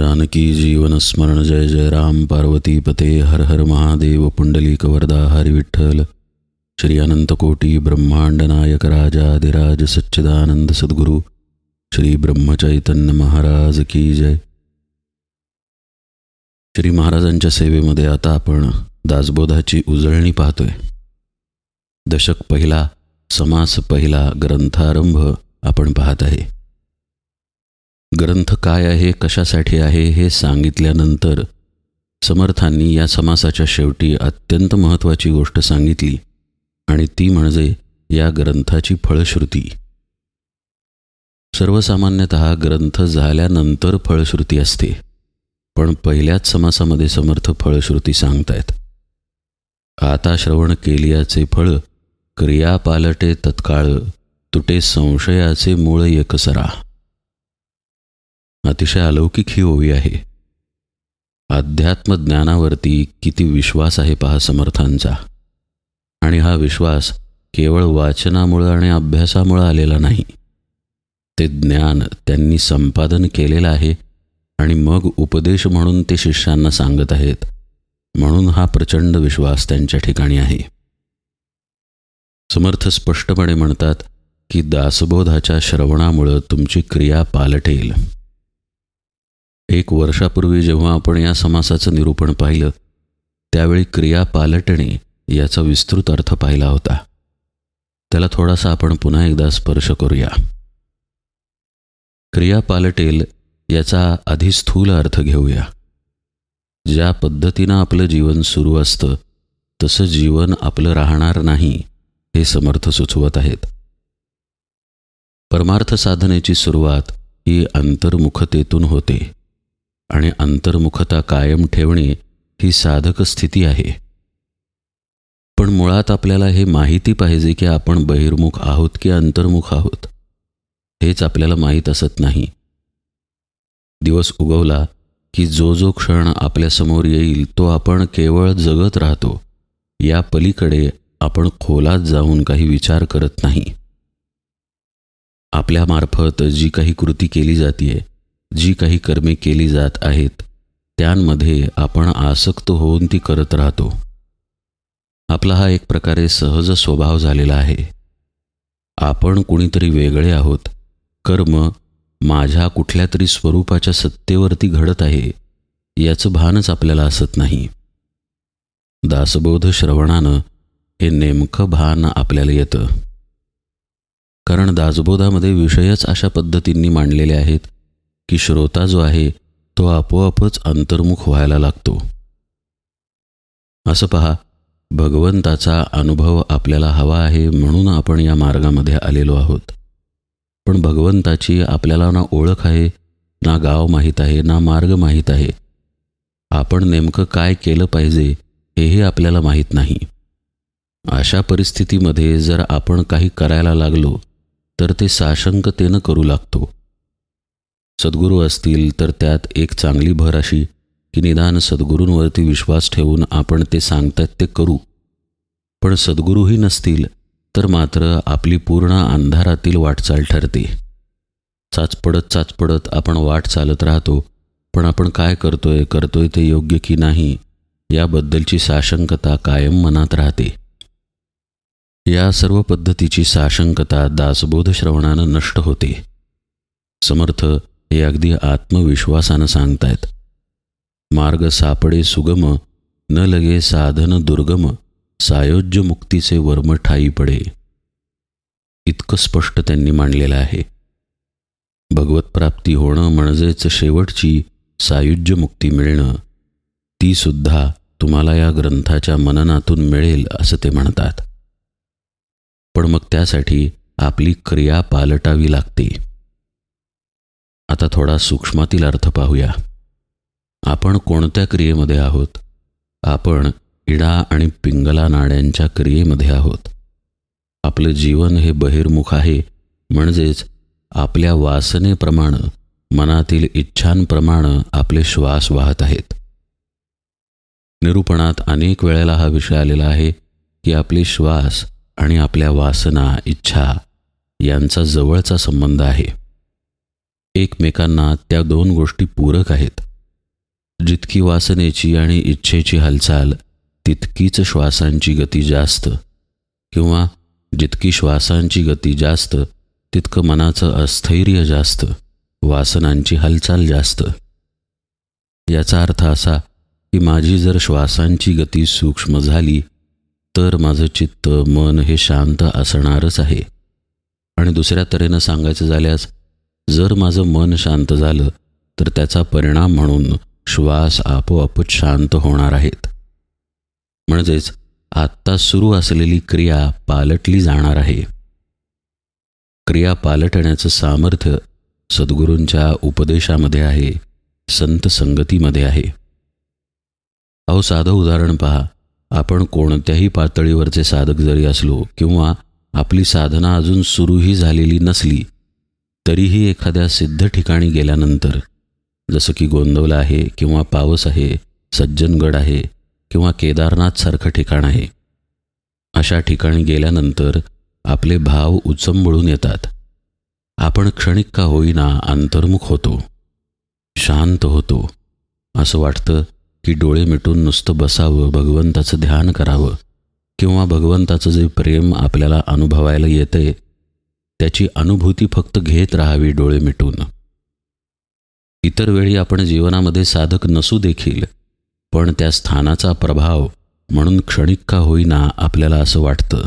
जानकी जीवन स्मरण जय जय राम पार्वती पते हर हर महादेव पुंडलिक वरदा हरी विठ्ठल श्री अनंतकोटी ब्रह्मांड नायक राजाधिराज सच्चिदानंद सद्गुरू श्री ब्रह्मचैतन्य महाराज की जय। श्री महाराजांच्या सेवेमध्ये आता आपण दासबोधाची उजळणी पाहतोय. दशक पहिला समास पहिला ग्रंथारंभ आपण पाहत आहे. ग्रंथ काय आहे कशासाठी आहे हे सांगितल्यानंतर समर्थांनी या समासाच्या शेवटी अत्यंत महत्त्वाची गोष्ट सांगितली आणि ती म्हणजे या ग्रंथाची फळश्रुती. सर्वसामान्यत ग्रंथ झाल्यानंतर फळश्रुती असते पण पहिल्याच समासामध्ये समर्थ फळश्रुती सांगतायत. आता श्रवण केलियाचे फळ क्रिया पालटे तत्काळ तुटे संशयाचे मूळ एकसरा अतिशय अलौकिक ही ओवी आहे. अध्यात्मज्ञानावरती किती विश्वास आहे पहा समर्थांचा. आणि हा विश्वास केवळ वाचनामुळं आणि अभ्यासामुळं आलेला नाही. ते ज्ञान त्यांनी संपादन केलेलं आहे आणि मग उपदेश म्हणून ते शिष्यांना सांगत आहेत. म्हणून हा प्रचंड विश्वास त्यांच्या ठिकाणी आहे. समर्थ स्पष्टपणे म्हणतात की दासबोधाच्या श्रवणामुळं तुमची क्रिया पालटेल. एक वर्षापूर्वी जेव्हा आपण या समासाचं निरूपण पाहिलं त्यावेळी क्रिया पालटणे याचा विस्तृत अर्थ पाहिला होता. त्याला थोडासा आपण पुन्हा एकदा स्पर्श करूया. क्रिया पालटेल याचा आधी स्थूल अर्थ घेऊया. ज्या पद्धतीनं आपलं जीवन सुरू असतं तसं जीवन आपलं राहणार नाही हे समर्थ सुचवत आहेत. परमार्थ साधनेची सुरुवात ही अंतर्मुखतेतून होते. आणि अंतर्मुखता कायम ठेवणे ही साधक स्थिती आहे. पण मुळात आपल्याला हे माहिती पाहिजे की आपण बहिर्मुख आहोत की अंतर्मुख आहोत हेच आपल्याला माहीत असत नाही. दिवस उगवला की जो जो क्षण आपल्यासमोर येईल तो आपण केवळ जगत राहतो. या पलीकडे आपण खोलात जाऊन काही विचार करत नाही. आपल्यामार्फत जी काही कृती केली जाते जी काही कर्मे केली जात आहेत त्यांमध्ये आपण आसक्त होऊन ती करत राहतो. आपला हा एक प्रकारे सहज स्वभाव झालेला आहे. आपण कुणीतरी वेगळे आहोत. कर्म माझ्या कुठल्या तरी स्वरूपाच्या सत्तेवरती घडत आहे याचं भानच आपल्याला असत नाही. दासबोध श्रवणानं हे नेमकं भान आपल्याला येतं. कारण दासबोधामध्ये विषयच अशा पद्धतींनी मांडलेले आहेत की श्रोता जो आहे तो आपोआपच अंतर्मुख व्हायला लागतो. असं पहा भगवंताचा अनुभव आपल्याला हवा आहे म्हणून आपण या मार्गामध्ये आलेलो आहोत. पण भगवंताची आपल्याला ना ओळख आहे ना गाव माहीत आहे ना मार्ग माहीत आहे. आपण नेमकं काय केलं पाहिजे हेही आपल्याला माहीत नाही. अशा परिस्थितीमध्ये जर आपण काही करायला लागलो तर ते साशंकतेनं करू लागतो. सद्गुरू असतील तर त्यात एक चांगली भर अशी की निदान सद्गुरूंवरती विश्वास ठेवून आपण ते सांगतात ते करू. पण सद्गुरूही नसतील तर मात्र आपली पूर्ण अंधारातील वाटचाल ठरते. चाचपडत चाचपडत आपण वाट चालत राहतो पण आपण काय करतोय करतोय ते योग्य की नाही याबद्दलची साशंकता कायम मनात राहते. या सर्व पद्धतीची साशंकता दासबोध श्रवणानं नष्ट होते. समर्थ हे अगदी आत्मविश्वासानं सांगतायत. मार्ग सापडे सुगम न लगे साधन दुर्गम सायोज्य मुक्तीचे वर्म ठाई पडे. इतकं स्पष्ट त्यांनी मांडलेलं आहे. भगवत प्राप्ती होणं म्हणजेच शेवटची सायुज्य मुक्ती मिळणं ती सुद्धा तुम्हाला या ग्रंथाच्या मननातून मिळेल असं ते म्हणतात. पण मग त्यासाठी आपली क्रिया पालटावी लागते. आता थोडा सूक्ष्मातील अर्थ पाहूया. आपण कोणत्या क्रियेमध्ये आहोत? आपण इडा आणि पिंगला नाड्यांच्या क्रियेमध्ये आहोत. आपलं जीवन हे बहिर्मुख आहे म्हणजेच आपल्या वासनेप्रमाणे मनातील इच्छांप्रमाणे आपले श्वास वाहत आहेत. निरूपणात अनेक वेळेला हा विषय आलेला आहे की आपले श्वास आणि आपल्या वासना इच्छा यांचा जवळचा संबंध आहे. एकमेकांना त्या दोन गोष्टी पूरक आहेत. जितकी वासनेची आणि इच्छेची हालचाल तितकीच श्वासांची गती जास्त. किंवा जितकी श्वासांची गती जास्त तितकं मनाचं अस्थैर्य जास्त वासनांची हालचाल जास्त. याचा अर्थ असा की माझी जर श्वासांची गती सूक्ष्म झाली तर माझं चित्त मन हे शांत असणारच आहे. आणि दुसऱ्या तऱ्हेनं सांगायचं झाल्यास जर माझं मन शांत झालं तर त्याचा परिणाम म्हणून श्वास आपोआपच शांत होणार आहेत. म्हणजेच आत्ता सुरू असलेली क्रिया पालटली जाणार आहे. क्रिया पालटण्याचं सामर्थ्य सद्गुरूंच्या उपदेशामध्ये आहे संत संगतीमध्ये आहे. अहो साधं उदाहरण पहा. आपण कोणत्याही पातळीवरचे साधक जरी असलो किंवा आपली साधना अजून सुरूही झालेली नसली तरीही एखाद्या सिद्ध ठिकाणी गेल्यानंतर जसं की गोंदवला आहे किंवा पावस आहे सज्जनगड आहे किंवा केदारनाथसारखं ठिकाण आहे अशा ठिकाणी गेल्यानंतर आपले भाव उचंबळून येतात. आपण क्षणिक का होईना अंतर्मुख होतो शांत होतो असं वाटतं की डोळे मिटून नुसतं बसावं भगवंताचं ध्यान करावं किंवा भगवंताचं जे प्रेम आपल्याला अनुभवायला येतंय त्याची अनुभूती फक्त घेत राहावी डोळे मिटून. इतर वेळी आपण जीवनामध्ये साधक नसू देखील पण त्या स्थानाचा प्रभाव म्हणून क्षणिक का होईना आपल्याला असं वाटतं.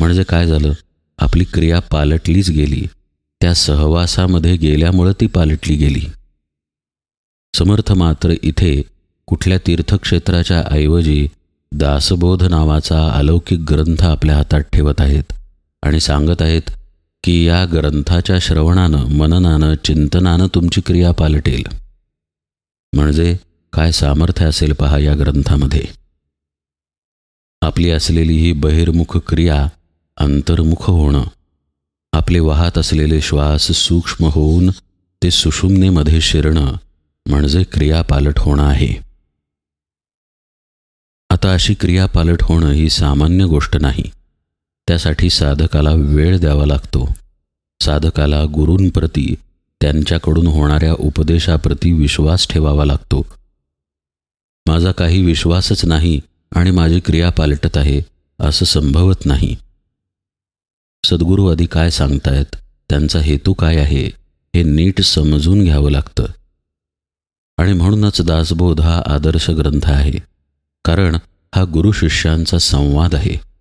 म्हणजे काय झालं? आपली क्रिया पालटलीच गेली. त्या सहवासामध्ये गेल्यामुळं ती पालटली गेली. समर्थ मात्र इथे कुठल्या तीर्थक्षेत्राच्या ऐवजी दासबोध नावाचा अलौकिक ग्रंथ आपल्या हातात ठेवत आहेत. आणि सांगत आहेत की या ग्रंथाच्या श्रवणानं मननानं चिंतनानं तुमची क्रिया पालटेल. म्हणजे काय सामर्थ्य असेल पहा या ग्रंथामध्ये. आपली असलेली ही बहिर्मुख क्रिया अंतर्मुख होणं आपले वाहत असलेले श्वास सूक्ष्म होऊन ते सुषुम्नेमध्ये शिरणं म्हणजे क्रियापालट होणं आहे. आता अशी क्रियापालट होणं ही सामान्य गोष्ट नाही. त्यासाठी साधकाला वेळ द्यावा लागतो. साधकाला गुरूंप्रती त्यांच्याकडून होणाऱ्या उपदेशाप्रती विश्वास ठेवावा लागतो. माझा काही विश्वासच नाही आणि माझी क्रिया पालटत आहे असं संभवत नाही. सद्गुरू आधी काय सांगतायत? त्यांचा हेतू काय आहे? हे नीट समजून घ्यावं लागतं. आणि म्हणूनच दासबोध हा आदर्श ग्रंथ आहे. कारण हा गुरु शिष्यांचा संवाद आहे.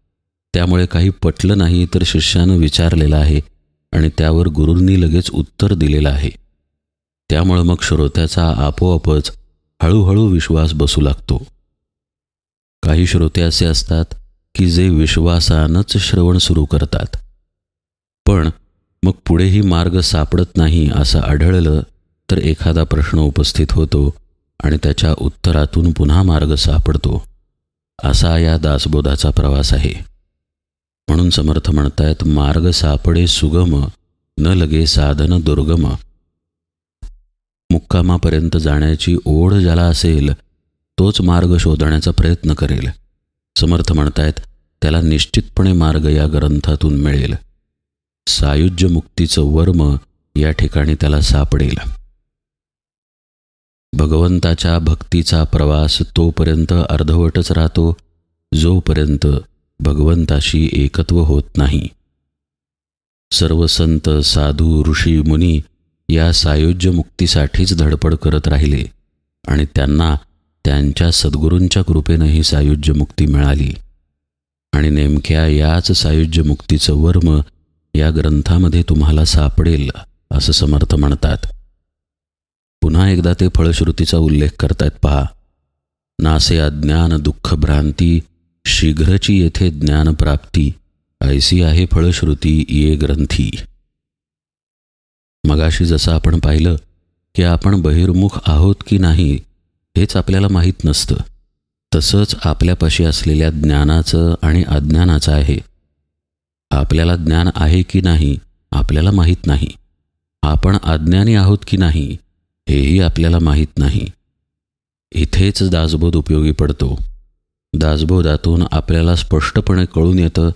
त्यामुळे काही पटलं नाही तर शिष्यानं विचारलेलं आहे आणि त्यावर गुरूंनी लगेच उत्तर दिलेलं आहे. त्यामुळं मग श्रोत्याचा आपोआपच हळूहळू विश्वास बसू लागतो. काही श्रोते असे असतात की जे विश्वासानंच श्रवण सुरू करतात. पण मग पुढेही मार्ग सापडत नाही असं आढळलं तर एखादा प्रश्न उपस्थित होतो आणि त्याच्या उत्तरातून पुन्हा मार्ग सापडतो. असा या दासबोधाचा प्रवास आहे. म्हणून समर्थ म्हणतायत मार्ग सापडे सुगम न लगे साधन दुर्गम. मुक्कामापर्यंत जाण्याची ओढ ज्याला असेल तोच मार्ग शोधण्याचा प्रयत्न करेल. समर्थ म्हणतायत त्याला निश्चितपणे मार्ग या ग्रंथातून मिळेल. सायुज्य मुक्तीचं वर्म या ठिकाणी त्याला सापडेल. भगवंताच्या भक्तीचा प्रवास तोपर्यंत अर्धवटच राहतो जोपर्यंत भगवंताशी एकत्व होत नाही. सर्व संत साधू ऋषी मुनी या सायोज्य मुक्तीसाठीच धडपड करत राहिले आणि त्यांना त्यांच्या सद्गुरूंच्या कृपेनं ही सायुज्य मुक्ती मिळाली. आणि नेमक्या याच सायुज्य मुक्तीचं वर्म या ग्रंथामध्ये तुम्हाला सापडेल असं समर्थ म्हणतात. पुन्हा एकदा ते फळश्रुतीचा उल्लेख करतायत पहा. नासे अज्ञान दुःख भ्रांती शीघ्रची येथे ज्ञानप्राप्ती. ऐसी आहे फळश्रुती ये ग्रंथी. मगाशी जसं आपण पाहिलं की आपण बहिर्मुख आहोत की नाही हेच आपल्याला माहीत नसतं. तसंच आपल्यापाशी असलेल्या ज्ञानाचं आणि अज्ञानाचं आहे. आपल्याला ज्ञान आहे की नाही आपल्याला माहीत नाही. आपण अज्ञानी आहोत की नाही हेही आपल्याला माहीत नाही. इथेच दासबोध उपयोगी पडतो. दासबोधातून आपल्याला स्पष्टपणे कळून येतं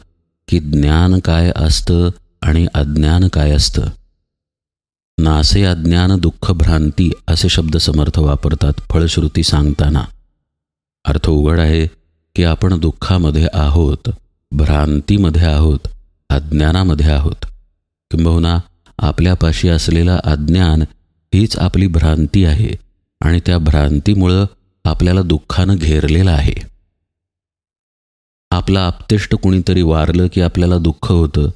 की ज्ञान काय असतं आणि अज्ञान काय असतं. नासे अज्ञान दुःख भ्रांती असे शब्द समर्थ वापरतात फळश्रुती सांगताना. अर्थ उघड आहे की आपण दुःखामध्ये आहोत भ्रांतीमध्ये आहोत अज्ञानामध्ये आहोत. किंबहुना आपल्यापाशी असलेलं अज्ञान हीच आपली भ्रांती आहे आणि त्या भ्रांतीमुळं आपल्याला दुःखानं घेरलेलं आहे. आपला आपतेष्ट कुणीतरी वारलं की आपल्याला दुःख होतं.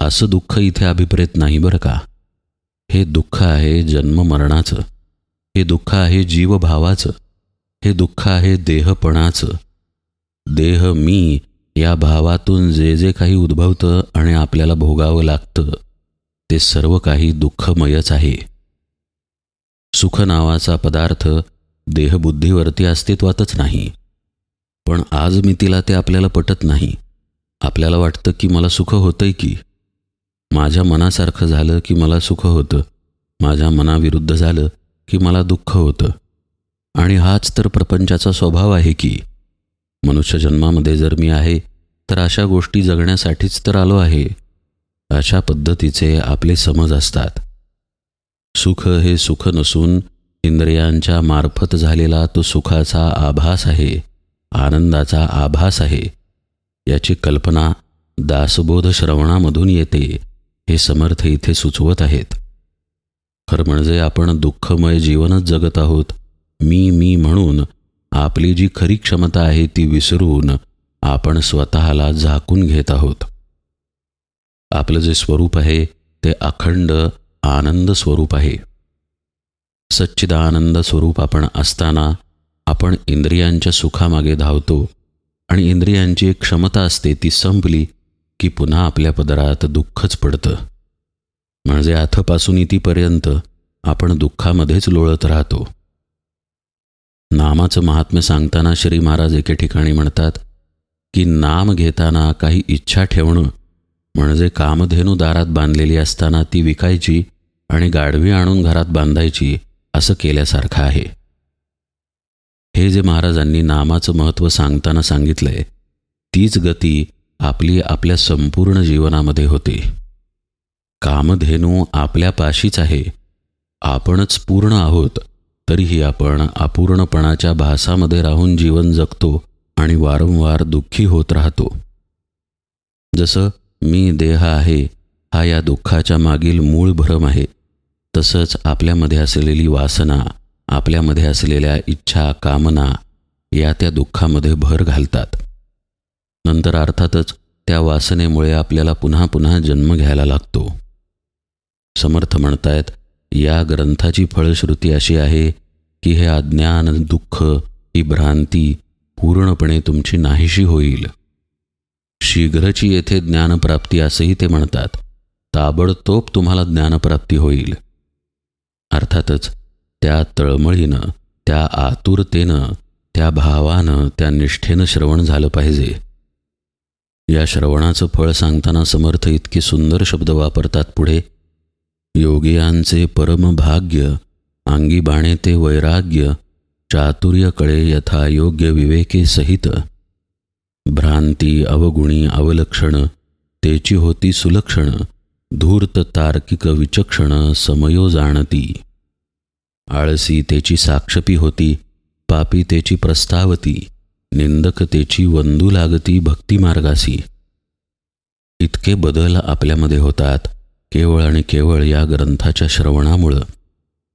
असं दुःख इथे अभिप्रेत नाही बरं का? हे दुःख आहे जन्ममरणाचं हे दुःख आहे जीवभावाचं. हे दुःख आहे देहपणाचं. देह मी या भावातून जे जे काही उद्भवतं आणि आपल्याला भोगावं लागतं ते सर्व काही दुःखमयच आहे. सुख नावाचा पदार्थ देहबुद्धीवरती अस्तित्वातच नाही. पण आज मी तिला ते आपल्याला पटत नाही. आपल्याला वाटतं की मला सुख होतंय की. माझ्या मनासारखं झालं की मला सुख होतं. माझ्या मनाविरुद्ध झालं की मला दुःख होतं. आणि हाच तर प्रपंचाचा स्वभाव आहे की. मनुष्य जन्मामध्ये जर मी आहे तर अशा गोष्टी जगण्यासाठीच तर आलो आहे. अशा पद्धतीचे आपले समज असतात. सुख हे सुख नसून इंद्रियांच्या मार्फत झालेला तो सुखाचा आभास आहे. आनंदाचा आभास आहे. याची कल्पना दासबोध श्रवणामधून येते हे समर्थ इथे सुचवत आहेत. खरं म्हणजे आपण दुःखमय जीवनच जगत आहोत. मी मी म्हणून आपली जी खरी क्षमता आहे ती विसरून आपण स्वतःला झाकून घेत आहोत. आपलं जे स्वरूप आहे ते अखंड आनंद स्वरूप आहे. सच्चिदानंद स्वरूप आपण असताना आपण इंद्रियांच्या सुखामागे धावतो आणि इंद्रियांची एक क्षमता असते ती संपली की पुन्हा आपल्या पदरात दुःखच पडतं. म्हणजे आथपासून इथीपर्यंत आपण दुःखामध्येच लोळत राहतो. नामाचं महात्म्य सांगताना श्री महाराज एके ठिकाणी म्हणतात की नाम घेताना काही इच्छा ठेवणं म्हणजे कामधेनू दारात बांधलेली असताना ती विकायची आणि गाढवी आणून घरात बांधायची असं केल्यासारखं आहे. हे जे महाराजांनी नामाचं महत्त्व सांगताना सांगितलंय तीच गती आपली आपल्या संपूर्ण जीवनामध्ये होते. कामधेनू आपल्या पाशीच आहे. आपणच पूर्ण आहोत तरीही आपण अपूर्णपणाच्या भासामध्ये राहून जीवन जगतो आणि वारंवार दुःखी होत राहतो. जसं मी देह आहे हा या दुःखाच्या मागील मूळ भ्रम आहे तसंच आपल्यामध्ये असलेली वासना आपल्यामध्ये असलेल्या इच्छा कामना या त्या दुःखामध्ये भर घालतात. नंतर अर्थातच त्या वासनेमुळे आपल्याला पुन्हा पुन्हा जन्म घ्यायला लागतो. समर्थ म्हणतायत या ग्रंथाची फळश्रुती अशी आहे की हे अज्ञान दुःख ही भ्रांती पूर्णपणे तुमची नाहीशी होईल. शीघ्रची येथे ज्ञानप्राप्ती असंही ते म्हणतात. ताबडतोब तुम्हाला ज्ञानप्राप्ती होईल. अर्थातच त्या तळमळीनं त्या आतुरतेनं त्या भावानं त्या निष्ठेनं श्रवण झालं पाहिजे. या श्रवणाचं फळ सांगताना समर्थ इतके सुंदर शब्द वापरतात पुढे. योगियांचे परमभाग्य अंगी बाणे ते वैराग्य चातुर्य कळे यथा योग्य विवेके सहित. भ्रांती अवगुणी अवलक्षण तेची होती सुलक्षण धूर्त तार्किक विचक्षण समयो जाणती. आळसीतेची साक्षपी होती पापीतेची प्रस्तावती निंदकतेची वंदू लागती भक्तिमार्गासी इतके बदल आपल्यामध्ये होतात केवळ आणि केवळ या ग्रंथाच्या श्रवणामुळं.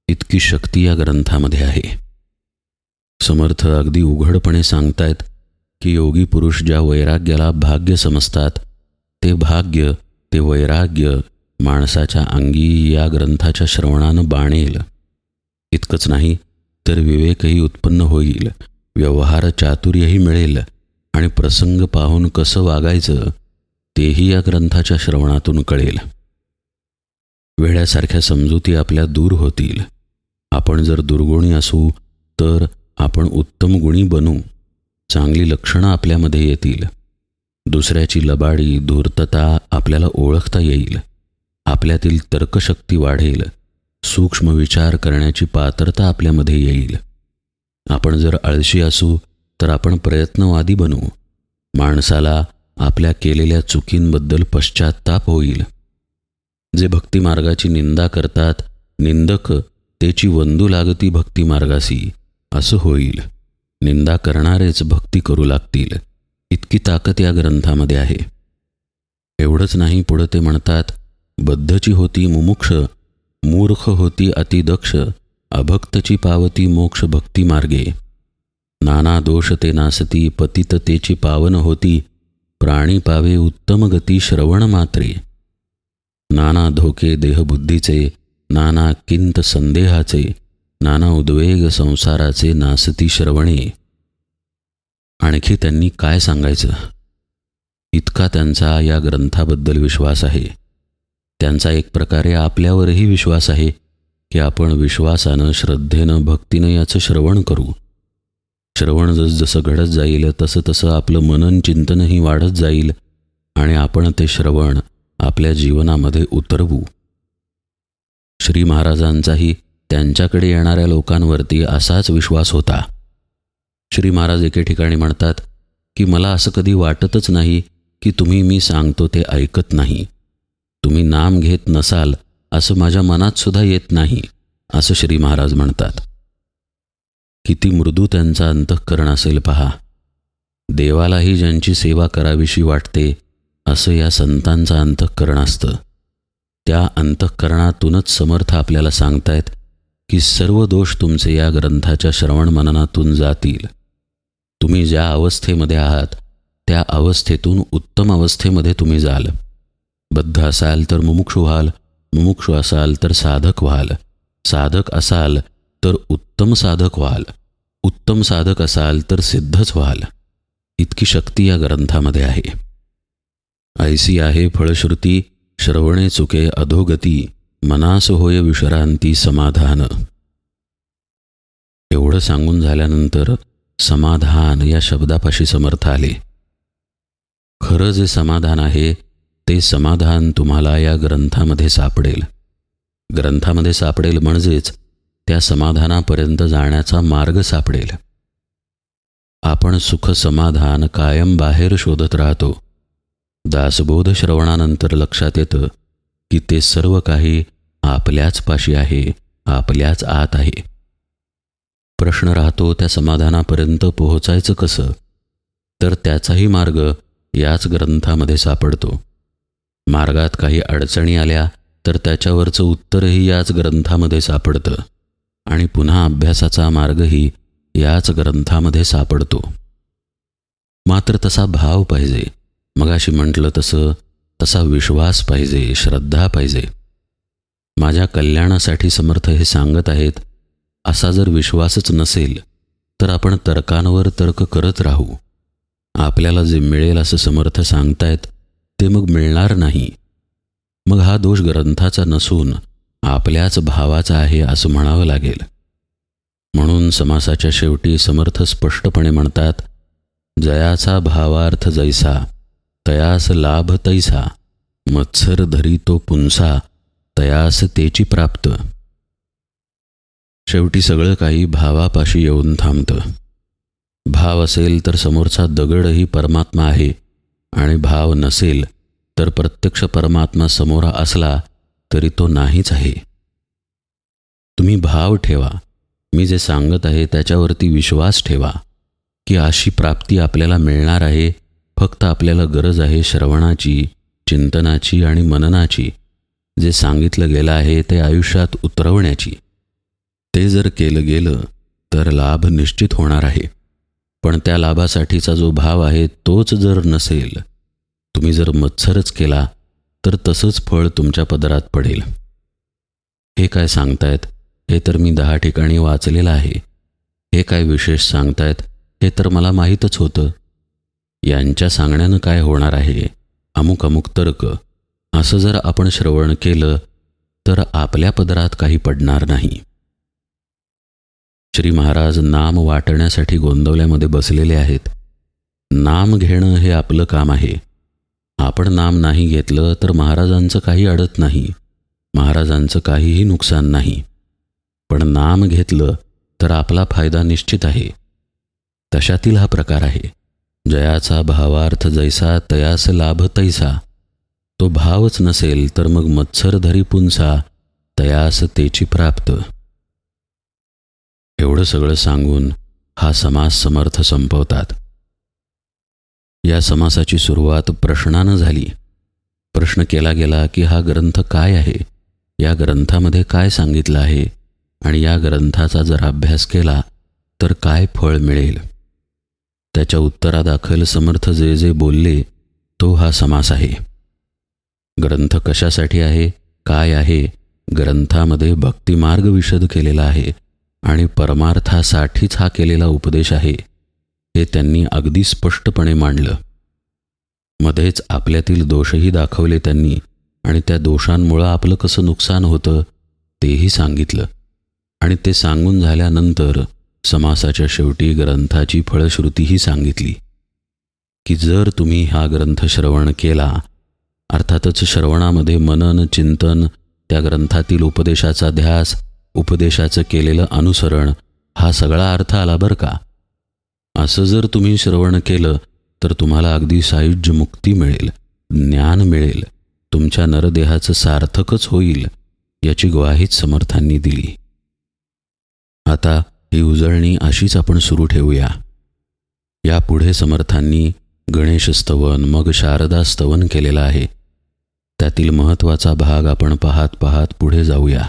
इतकी शक्ती या ग्रंथामध्ये आहे. समर्थ अगदी उघडपणे सांगतायत की योगी पुरुष ज्या वैराग्याला भाग्य समजतात ते भाग्य ते वैराग्य माणसाच्या अंगी या ग्रंथाच्या श्रवणानं बाणेल. इतकंच नाही तर विवेकही उत्पन्न होईल व्यवहार चातुर्यही मिळेल आणि प्रसंग पाहून कसं वागायचं तेही या ग्रंथाच्या श्रवणातून कळेल. वेड्यासारख्या समजुती आपल्या दूर होतील. आपण जर दुर्गुणी असू तर आपण उत्तम गुणी बनू. चांगली लक्षणं आपल्यामध्ये येतील. दुसऱ्याची लबाडी धूर्तता आपल्याला ओळखता येईल. आपल्यातील तर्कशक्ती वाढेल. सूक्ष्म विचार करण्याची पात्रता आपल्यामध्ये येईल. आपण जर आळशी असू तर आपण प्रयत्नवादी बनू. माणसाला आपल्या केलेल्या चुकींबद्दल पश्चात्ताप होईल. जे भक्तिमार्गाची निंदा करतात निंदक तेची वंदू लागती भक्तिमार्गासी. असं होईल. निंदा करणारेच भक्ती करू लागतील. इतकी ताकद या ग्रंथामध्ये आहे. एवढंच नाही पुढं ते म्हणतात बद्धची होती मुमुक्ष मूर्ख होती अतिदक्ष अभक्तची पावती मोक्ष भक्ती मार्गे. नाना दोष ते नासती पतिततेची पावन होती प्राणी पावे उत्तम गती श्रवण मात्रे. नाना धोके देहबुद्धीचे नाना किंत संदेहाचे नाना उद्वेग संसाराचे नासती श्रवणे. आणखी त्यांनी काय सांगायचं? इतका त्यांचा या ग्रंथाबद्दल विश्वास आहे. त्यांचा एक प्रकारे आपल्यावरही विश्वास आहे की आपण विश्वासानं श्रद्धेनं भक्तीनं याचं श्रवण करू. श्रवण जसजसं घडत जाईल तसं तसं आपलं मनन चिंतनही वाढत जाईल आणि आपण ते श्रवण आपल्या जीवनामध्ये उतरवू. श्री महाराजांचाही त्यांच्याकडे येणाऱ्या लोकांवरती असाच विश्वास होता. श्री महाराज एके ठिकाणी म्हणतात की मला असं कधी वाटतच नाही की तुम्ही मी सांगतो ते ऐकत नाही. तुम्ही नाम घेत नसाल असं माझ्या मनात सुद्धा येत नाही असं श्री महाराज म्हणतात. किती मृदू त्यांचा अंतःकरण असेल पहा. देवालाही ज्यांची सेवा करावीशी वाटते असं या संतांचं अंतःकरण असतं. त्या अंतःकरणातूनच समर्थ आपल्याला सांगतायत की सर्व दोष तुमचे या ग्रंथाच्या श्रवण मननातून जातील. तुम्ही ज्या अवस्थेमध्ये आहात त्या अवस्थेतून उत्तम अवस्थेमध्ये तुम्ही जाल. बद्ध असाल तर मुमुक्षू व्हाल मुमुक्षू असाल तर साधक व्हाल. साधक असाल तर उत्तम साधक व्हाल. उत्तम साधक असाल तर सिद्धच व्हाल. इतकी शक्ती या ग्रंथामध्ये आहे. ऐसी आहे फळश्रुती श्रवणे चुके अधोगती मनास होय विश्रांती समाधान. एवढं सांगून झाल्यानंतर समाधान या शब्दापाशी समर्थ आले. खरं जे समाधान आहे ते समाधान तुम्हाला या ग्रंथामध्ये सापडेल. ग्रंथामध्ये सापडेल म्हणजेच त्या समाधानापर्यंत जाण्याचा मार्ग सापडेल. आपण सुख समाधान कायम बाहेर शोधत राहतो. दासबोध श्रवणानंतर लक्षात येतं की ते सर्व काही आपल्याच पाशी आहे आपल्याच आत आहे. प्रश्न राहतो त्या समाधानापर्यंत पोहोचायचं कसं? तर त्याचाही मार्ग याच ग्रंथामध्ये सापडतो. मार्गात काही अडचणी आल्या तर त्याच्यावरचं उत्तरही याच ग्रंथामध्ये सापडतं. आणि पुन्हा अभ्यासाचा मार्गही याच ग्रंथामध्ये सापडतो. मात्र तसा भाव पाहिजे. मगाशी म्हटलं तसं तसा विश्वास पाहिजे श्रद्धा पाहिजे. माझ्या कल्याणासाठी समर्थ हे सांगत आहेत असा जर विश्वासच नसेल तर आपण तर्कांवर तर्क करत राहू. आपल्याला जे मिळेल असं समर्थ सांगतायत ते मग मिळणार नाही. मग हा दोष ग्रंथाचा नसून आपल्याच भावाचा आहे असं म्हणावं लागेल. म्हणून समासाच्या शेवटी समर्थ स्पष्टपणे म्हणतात जयाचा भावार्थ जैसा तयास लाभ तैसा मत्सर धरी तो पुंसा तयास तेची प्राप्त. शेवटी सगळं काही भावापाशी येऊन थांबतं. भाव असेल तर समोरचा दगडही परमात्मा आहे आणि भाव नसेल तर प्रत्यक्ष परमात्मा समोर असला तरी तो नाहीच आहे. तुम्ही भाव ठेवा. मी जे सांगत आहे त्याच्यावरती विश्वास ठेवा की अशी प्राप्ती आपल्याला मिळणार आहे फक्त आपल्याला गरज आहे श्रवणाची चिंतनाची आणि मननाची. जे सांगितलं गेलं आहे ते आयुष्यात उतरवण्याची. ते जर केलं गेलं तर लाभ निश्चित होणार आहे. पण त्या लाभासाठीचा जो भाव आहे तोच जर नसेल तुम्ही जर मत्सरच केला तर तसंच फळ तुमच्या पदरात पडेल. हे काय सांगतायत? हे तर मी दहा ठिकाणी वाचलेलं आहे. हे काय विशेष सांगतायत? हे तर मला माहीतच होतं. यांच्या सांगण्यानं काय होणार आहे? अमुक अमुक तर्क. असं जर आपण श्रवण केलं तर आपल्या पदरात काही पडणार नाही. श्री महाराज नाम वाटण्यासाठी गोंदवल्यामध्ये बसलेले आहेत. नाम घेणं हे आपलं काम आहे. आपण नाम नाही घेतलं तर महाराजांचं काही अडत नाही. महाराजांचं काहीही नुकसान नाही. पण नाम घेतलं तर आपला फायदा निश्चित आहे. तशातील हा प्रकार आहे. जयाचा भावार्थ जैसा तयास लाभ तैसा. तो भावच नसेल तर मग मत्सरधरी पुंसा तयास तेची प्राप्त. एवढं सगळं सांगून हा समास समर्थ संपवतात. या समासाची सुरुवात प्रश्नानं झाली. प्रश्न केला गेला की हा ग्रंथ काय आहे? या ग्रंथामध्ये काय सांगितलं आहे? आणि या ग्रंथाचा जर अभ्यास केला तर काय फळ मिळेल? त्याच्या उत्तरादाखल समर्थ जे जे बोलले तो हा समास आहे. ग्रंथ कशासाठी आहे? काय आहे? ग्रंथामध्ये भक्तिमार्ग विशद केलेला आहे. आणि परमार्थासाठीच हा केलेला उपदेश आहे हे त्यांनी अगदी स्पष्टपणे मांडलं. मध्येच आपल्यातील दोषही दाखवले त्यांनी आणि त्या दोषांमुळं आपलं कसं नुकसान होतं तेही सांगितलं. आणि ते सांगून झाल्यानंतर समासाच्या शेवटी ग्रंथाची फळश्रुतीही सांगितली की जर तुम्ही हा ग्रंथ श्रवण केला अर्थातच श्रवणामध्ये मनन चिंतन त्या ग्रंथातील उपदेशाचा ध्यास उपदेशाचं केलेलं अनुसरण हा सगळा अर्थ आला बरं का? असं जर तुम्ही श्रवण केलं तर तुम्हाला अगदी सायुज्य मुक्ती मिळेल ज्ञान मिळेल तुमच्या नरदेहाचं सार्थकच होईल याची ग्वाहीच समर्थांनी दिली. आता ही उजळणी अशीच आपण सुरू ठेवूया. यापुढे समर्थांनी गणेश स्तवन मग शारदा स्तवन केलेलं आहे. त्यातील महत्त्वाचा भाग आपण पाहत पाहत पुढे जाऊया.